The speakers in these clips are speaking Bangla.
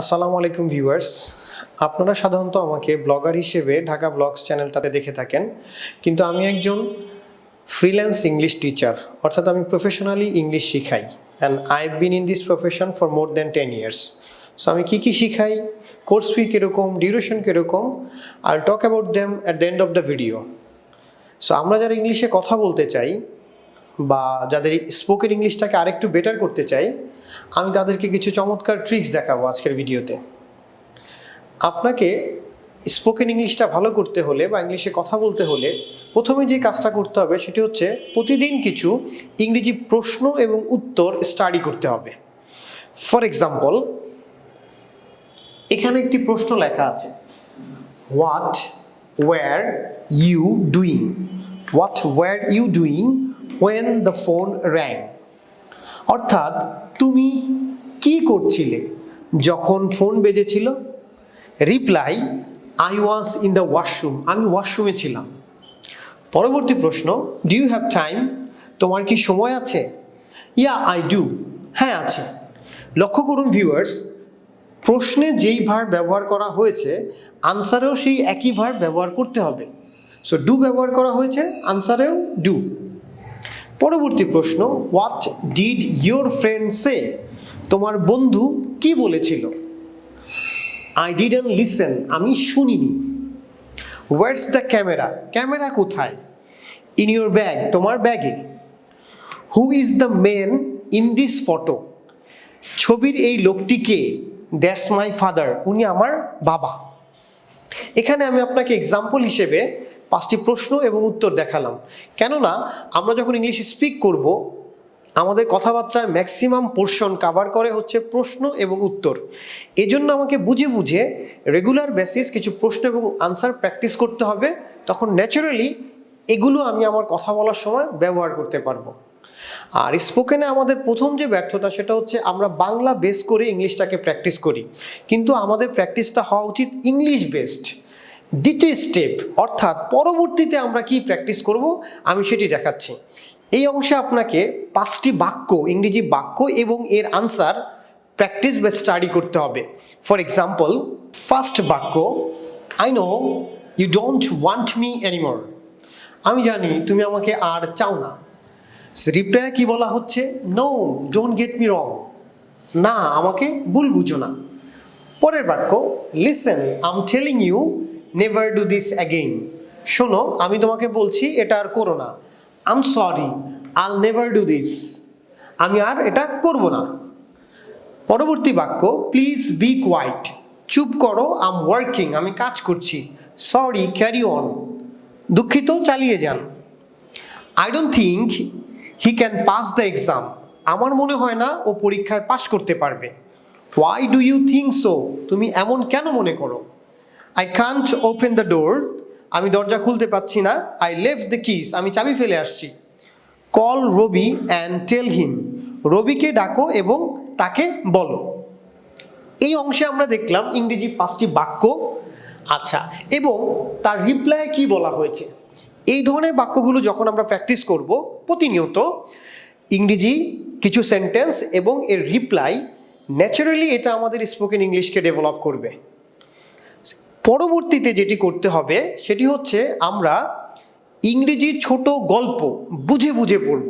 আসসালামু আলাইকুম ভিউয়ার্স। আপনারা সাধারণত আমাকে ব্লগার হিসেবে ঢাকা ব্লগস চ্যানেলটাতে দেখে থাকেন। কিন্তু আমি একজন ফ্রিল্যান্স ইংলিশ টিচার অর্থাৎ আমি প্রফেশনালি ইংলিশ শিখাই। And I been in this profession for more than ten years so আমি কী কী শিখাই কোর্স ফি কীরকম ডিউরেশন কীরকম I talk about them at the end of the video so আমরা যারা ইংলিশে কথা বলতে চাই বা যাদের স্পোকেন ইংলিশটাকে আরেকটু বেটার করতে চাই, আমি তাদেরকে কিছু চমৎকার ট্রিক্স দেখাবো আজকের ভিডিওতে আপনাকে স্পোকেন ইংলিশটা ভালো করতে হলে বা ইংলিশে কথা বলতে হলে প্রথমে যে কাজটা করতে হবে সেটি হচ্ছে প্রতিদিন কিছু ইংরেজি প্রশ্ন এবং উত্তর স্টাডি করতে হবে। ফর এক্সাম্পল এখানে একটি প্রশ্ন লেখা আছে। What were you doing what were you doing when the phone rang অর্থাৎ, তুমি কি করছিলে যখন phone বেজেছিল? Reply I was in the washroom আমি ওয়াশরুমে ছিলাম। পরবর্তী প্রশ্ন ডু ইউ হ্যাভ টাইম তোমার কি সময় আছে? ইয়া আই ডু হ্যাঁ আছে। লক্ষ্য করুন ভিউয়ার্স প্রশ্নে যেই ভার ব্যবহার করা হয়েছে আনসারেও সেই একই ভার ব্যবহার করতে হবে। সো ডু ব্যবহার করা হয়েছে আনসারেও ডু পরবর্তী প্রশ্ন what did your friend say তোমার বন্ধু কি বলেছিল? আই ডিডন্ট লিসেন আমি শুনিনি। ওয়ার্স দ্য ক্যামেরা ক্যামেরা কোথায়? ইন ইউর ব্যাগ তোমার ব্যাগে who is the men in this photo ছবির এই লোকটিকে দ্যাটস মাই ফাদার উনি আমার বাবা। এখানে আমি আপনাকে এক্সাম্পল হিসেবে পাঁচটি প্রশ্ন এবং উত্তর দেখালাম। কেননা, আমরা যখন ইংলিশ স্পিক করব, আমাদের কথাবার্তায় ম্যাক্সিমাম পোর্শন কাভার করে হচ্ছে প্রশ্ন এবং উত্তর। এজন্য আমাকে বুঝে বুঝে রেগুলার বেসিস কিছু প্রশ্ন এবং আনসার প্র্যাকটিস করতে হবে, তখন ন্যাচারালি এগুলো আমি আমার কথা বলার সময় ব্যবহার করতে পারব। আর স্পোকেনে আমাদের প্রথম যে ব্যর্থতা সেটা হচ্ছে আমরা বাংলা বেস করে ইংলিশটাকে প্র্যাকটিস করি। কিন্তু আমাদের প্র্যাকটিসটা হওয়া উচিত ইংলিশ বেসড দ্বিতীয় স্টেপ অর্থাৎ পরবর্তীতে আমরা কি প্র্যাকটিস করব? আমি সেটি দেখাচ্ছি। এই অংশে আপনাকে পাঁচটি বাক্য, ইংরেজি বাক্য এবং এর আনসার প্র্যাকটিস বা স্টাডি করতে হবে। ফর এক্সাম্পল ফার্স্ট বাক্য I know you don't want me anymore আমি জানি তুমি আমাকে আর চাও না। রিপ্লাই কি বলা হচ্ছে? No don't get me wrong না, আমাকে ভুল বুঝো না। পরের বাক্য listen I'm telling you never do this again শোনো, আমি তোমাকে বলছি, এটা আর করো না। I'm sorry I'll never do this আমি আর এটা করব না। পরবর্তী বাক্য প্লিজ বি কোয়াইট চুপ করো আম ওয়ার্কিং আমি কাজ করছি। সরি ক্যারি অন দুঃখিত, চালিয়ে যান। I don't think he can pass the exam আমার মনে হয় না ও পরীক্ষায় পাশ করতে পারবে। Why do you think so তুমি এমন কেন মনে করো? I can't open the door আমি দরজা খুলতে পারছি না। আই লেফট দ্য কিস আমি চাবি ফেলে আসছি। Call Ravi and tell him রবিকে ডাকো এবং তাকে বলো। এই অংশে আমরা দেখলাম ইংরেজি পাঁচটি বাক্য। আচ্ছা এবং তার রিপ্লাই কি বলা হয়েছে? এই ধরনের বাক্যগুলো যখন আমরা প্র্যাকটিস করব প্রতিনিয়ত, ইংরেজি কিছু সেন্টেন্স এবং এর রিপ্লাই ন্যাচারালি এটা আমাদের স্পোকেন ইংলিশকে ডেভেলপ করবে। পরবর্তীতে যেটি করতে হবে, সেটি হচ্ছে আমরা ইংরেজি ছোট গল্প বুঝে বুঝে পড়ব।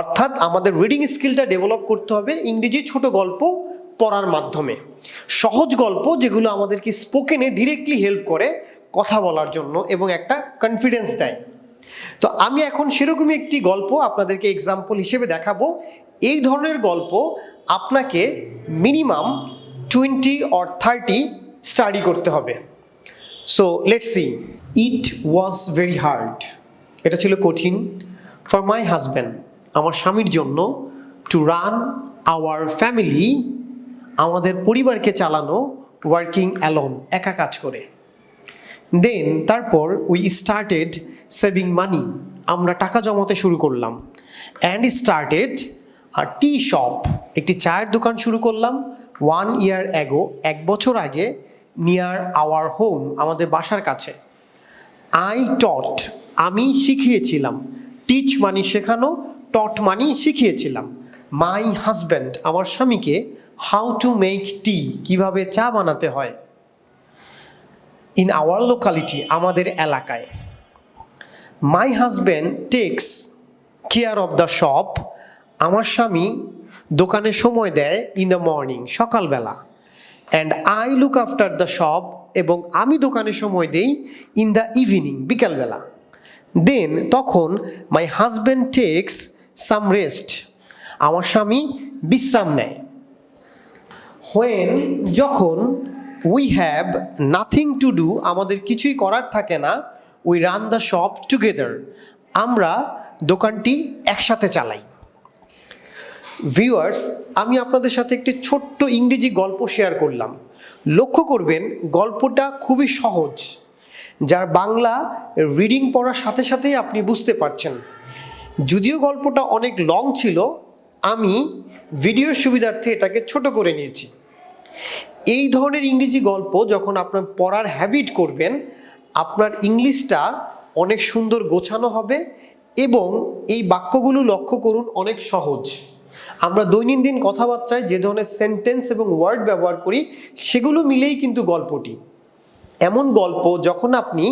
অর্থাৎ আমাদের রিডিং স্কিলটা ডেভেলপ করতে হবে ইংরেজি ছোট গল্প পড়ার মাধ্যমে। সহজ গল্প যেগুলো আমাদেরকে স্পোকেনে ডিরেক্টলি হেল্প করে কথা বলার জন্য এবং একটা কনফিডেন্স দেয়। তো আমি এখন সেরকমই একটি গল্প আপনাদেরকে এক্সাম্পল হিসেবে দেখাবো। এই ধরনের গল্প আপনাকে minimum twenty or thirty study করতে হবে। So let see it was very hard এটা ছিল কঠিন। ফর মাই হাজব্যান্ড আমার স্বামীর জন্য টু রান আওয়ার ফ্যামিলি আমাদের পরিবারকে চালানো ওয়ার্কিং অ্যালোন একা কাজ করে। দেন তারপর উই স্টার্টেড সেভিং মানি আমরা টাকা জমাতে শুরু করলাম। অ্যান্ড স্টার্টেড টি শপ একটি চায়ের দোকান শুরু করলাম। ওয়ান ইয়ার অ্যাগো এক বছর আগে নিয়ার আওয়ার হোম আমাদের বাসার কাছে। আই টট আমি শিখিয়েছিলাম। টিচ মানি শেখানো টট মানি শিখিয়েছিলাম। মাই হাজব্যান্ড আমার স্বামীকে হাউ টু মেক টি কীভাবে চা বানাতে হয়। ইন আওয়ার লোকালিটি আমাদের এলাকায়। My husband takes care of the shop আমার স্বামী দোকানে সময় দেয় ইন দ্য মর্নিং সকালবেলা। And I look after the shop এবং আমি দোকানে সময় দেই ইন দ্য ইভিনিং বিকালবেলা দেন তখন my husband takes some rest আমার স্বামী বিশ্রাম নেয়। হোয়েন যখন we have nothing to do আমাদের কিছুই করার থাকে না we run the shop together আমরা দোকানটি একসাথে চালাই। ভিউয়ার্স আমি আপনাদের সাথে একটি ছোট্ট ইংরেজি গল্প শেয়ার করলাম। লক্ষ্য করবেন, গল্পটা খুবই সহজ, যার বাংলা রিডিং পড়ার সাথে সাথেই আপনি বুঝতে পারছেন। যদিও গল্পটা অনেক লং ছিল, আমি ভিডিওর সুবিধার্থে এটাকে ছোট করে নিয়েছি। এই ধরনের ইংরেজি গল্প যখন আপনার পড়ার হ্যাবিট করবেন, আপনার ইংলিশটা অনেক সুন্দর গোছানো হবে এবং এই বাক্যগুলো লক্ষ্য করুন অনেক সহজ। আমরা দৈনন্দিন কথাবার্তায় যে ধরনের সেন্টেন্স এবং ওয়ার্ড ব্যবহার করি, সেগুলো মিলেই কিন্তু গল্পটি। এমন গল্প যখন আপনি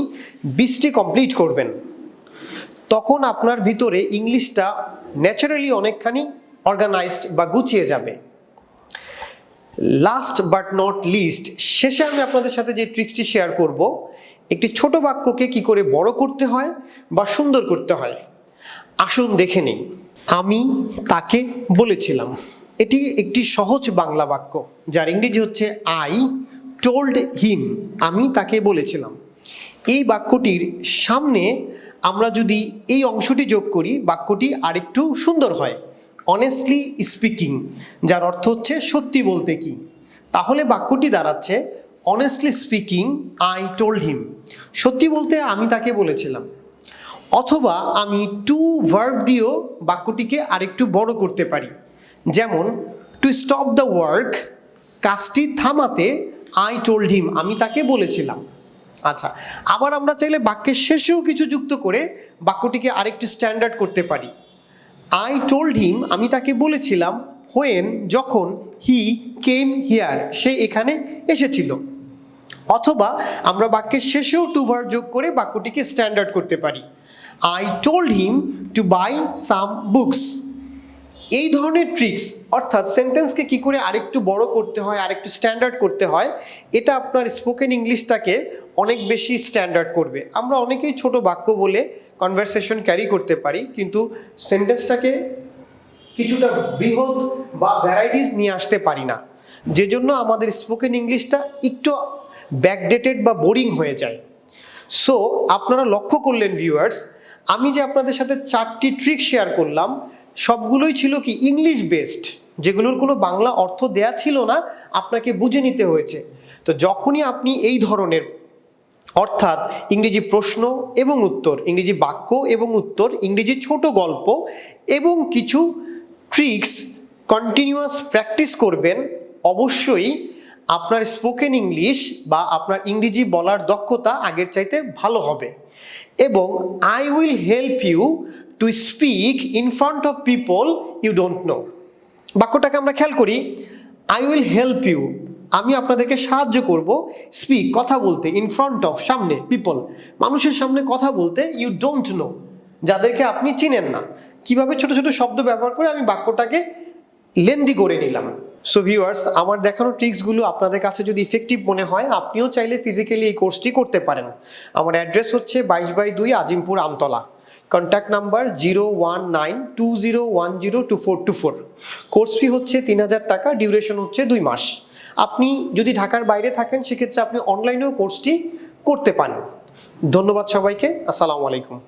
বিশটি কমপ্লিট করবেন, তখন আপনার ভিতরে ইংলিশটা ন্যাচারালি অনেকখানি অর্গানাইজড বা গুছিয়ে যাবে। লাস্ট বাট নট লিস্ট শেষে আমি আপনাদের সাথে যে ট্রিক্সটি শেয়ার করব, একটি ছোট বাক্যকে কি করে বড় করতে হয় বা সুন্দর করতে হয়? আসুন দেখে নিন আমি তাকে বলেছিলাম। এটি একটি সহজ বাংলা বাক্য, যার ইংরেজি হচ্ছে আই টোল্ড হিম আমি তাকে বলেছিলাম। এই বাক্যটির সামনে আমরা যদি এই অংশটি যোগ করি, বাক্যটি আরেকটু সুন্দর হয় অনেস্টলি স্পিকিং যার অর্থ হচ্ছে, সত্যি বলতে কি? তাহলে বাক্যটি দাঁড়াচ্ছে honestly speaking I told him সত্যি বলতে আমি তাকে বলেছিলাম। অথবা আমি টু ভার্ব দিয়েও বাক্যটিকে আরেকটু বড় করতে পারি। যেমন টু স্টপ দ্য ওয়ার্ক কাজটি থামাতে আই টোল্ড হিম আমি তাকে বলেছিলাম। আচ্ছা আবার আমরা চাইলে বাক্যের শেষেও কিছু যুক্ত করে বাক্যটিকে আরেকটু স্ট্যান্ডার্ড করতে পারি। আই টোল্ড হিম আমি তাকে বলেছিলাম হোয়েন যখন হি কেম হিয়ার সে এখানে এসেছিল। অথবা আমরা বাক্যের শেষেও টু ভার্ব যোগ করে বাক্যটিকে স্ট্যান্ডার্ড করতে পারি। I told him to buy some books এই ধরনের ট্রিক্স অর্থাৎ সেন্টেন্সকে কি করে আরেকটু বড় করতে হয়, আরেকটু স্ট্যান্ডার্ড করতে হয়, এটা আপনার স্পোকেন ইংলিশটাকে অনেক বেশি স্ট্যান্ডার্ড করবে। আমরা অনেকেই ছোট বাক্য বলে কনভারসেশন ক্যারি করতে পারি, কিন্তু সেন্টেন্সটাকে কিছুটা বৃহৎ বা ভ্যারাইটিস নিয়ে আসতে পারি না। যে জন্য আমাদের স্পোকেন ইংলিশটা একটু ব্যাকডেটেড বা বোরিং হয়ে যায়। সো আপনারা লক্ষ্য করলেন ভিউয়ার্স আমি যে আপনাদের সাথে চারটি ট্রিক শেয়ার করলাম, সবগুলোই ছিল কি ইংলিশ বেসড যেগুলোর কোনো বাংলা অর্থ দেয়া ছিল না, আপনাকে বুঝে নিতে হয়েছে। তো যখনই আপনি এই ধরনের, অর্থাৎ ইংরেজি প্রশ্ন এবং উত্তর, ইংরেজি বাক্য এবং উত্তর, ইংরেজি ছোট গল্প এবং কিছু ট্রিক্স কন্টিনিউয়াস প্র্যাকটিস করবেন, অবশ্যই আপনার স্পোকেন ইংলিশ বা আপনার ইংরেজি বলার দক্ষতা আগের চাইতে ভালো হবে। এবং I will help you to speak in front of people you don't know বাক্যটাকে আমরা খেয়াল করি আই উইল হেল্প ইউ আমি আপনাদেরকে সাহায্য করব স্পিক কথা বলতে ইন ফ্রন্ট অফ সামনে পিপল মানুষের সামনে কথা বলতে ইউ ডোন্ট নো যাদেরকে আপনি চিনেন না। কীভাবে ছোট ছোট শব্দ ব্যবহার করে আমি বাক্যটাকে লেন্দি করে নিলাম। সো ভিউয়ার্স আমার দেখানো ট্রিক্সগুলো আপনাদের কাছে যদি ইফেক্টিভ মনে হয়, আপনিও চাইলে ফিজিক্যালি এই কোর্সটি করতে পারেন। আমার অ্যাড্রেস হচ্ছে বাইশ বাই দুই Azimpur Amtala. Contact number zero one nine two zero one zero two four two four course fee হচ্ছে তিন হাজার টাকা ডিউরেশন হচ্ছে দুই মাস। আপনি যদি ঢাকার বাইরে থাকেন, সেক্ষেত্রে আপনি অনলাইনেও কোর্সটি করতে পারেন। ধন্যবাদ সবাইকে, আসসালামু আলাইকুম।